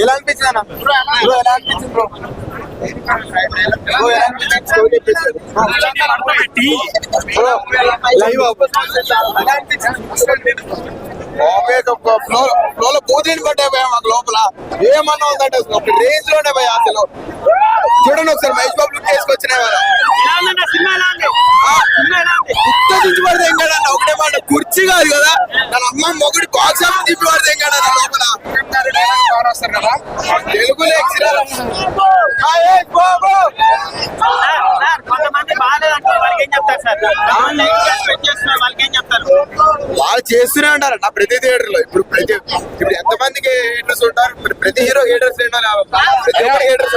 ఎలా అనిపించింది అన్న? బ్రో ఎలా అనిపించింది బ్రో? బ్రో లైవ్ ఎలా అనిపించింది? ఫ్లో భయ మాకు లోపల. ఏమన్నా ఉందంటే ఒక రేంజ్లోనే భయ అసలు. చూడండి ఒకసారి మైక్ బాబు లుక్ వేసుకొచ్చినాయి వాళ్ళ గుర్తు పడితే ఏం కాదన్న ఒకటే కుర్చీ కాదు కదా. తన అమ్మ మొగుడి బాక్స్ తిప్పి పడితే కాదన్న లోపల. కదా? తెలుగు లేచిరాలు ఏం చెప్తారు సార్? వాళ్ళకి ఏం చెప్తారు? వాళ్ళు చేస్తూనే ఉంటారు నా ప్రతి థియేటర్లో. ఇప్పుడు ప్రతి ఇప్పుడు ఎంత మందికి హేటర్స్ ఉంటారు? ఇప్పుడు ప్రతి హీరో హేటర్స్ ప్రతి ఒక్కరు హేటర్స్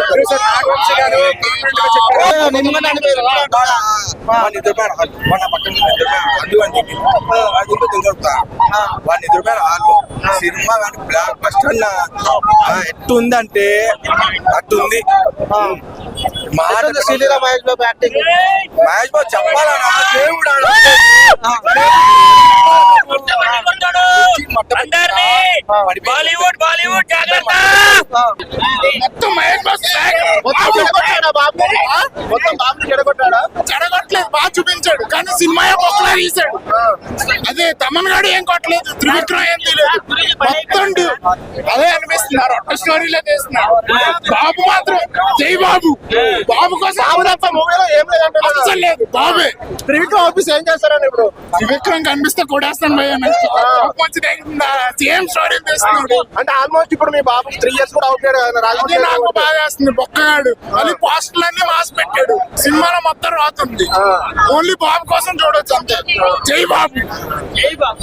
వాడిని హాల్ వాడిన పక్కన అడ్డు అని చెప్పి. వాడిని హాల్ సినిమా కానీ బ్లాక్ బస్టర్ ఎట్టుందంటే అట్టుంది. మాట శ్రీలీల మహేష్ బాబు యాక్టింగ్? మహేష్ బాబు చెప్పాలన్నా దేవుడు బాలీవుడ్ బాలీవుడ్ జాగ్రత్త. మొత్తం మహేష్ బాబు చూపించాడు కానీ సినిమా ఒక్కలా తీసాడు అదే తమన్ గాడు ఏం కొట్టలేదు త్రివిక్రమ్ ఏం మొత్తం డు- అదే అనిపిస్తున్నారు. ఒక్క స్టోరీలో తీస్తున్నారు బాబు మాత్రం జై బాబు. బాబు కోసం అస్సలు లేదు. బాబే. త్రివిక్రమ్ ఆఫీస్ ఏం చేస్తారని ఇప్పుడు? త్రివిక్రమ్ కనిపిస్తే కొడేస్తాను భయ్య మంచిది సేమ్ స్టోరీ తీస్తున్నాడు అంటే ఆల్మోస్ట్ ఇప్పుడు మీ బాబు త్రీ ఇయర్స్ కూడా అవుతాడు నాకు బాగా వేస్తుంది బొక్కగాడు. మళ్ళీ పోస్టర్లు అన్ని మాస్ పెట్టాడు. సినిమాలో మొత్తం రాతుంది. ఓన్లీ బాబు కోసం చూడొచ్చు అంతే. జై బాబు. జై బాబు.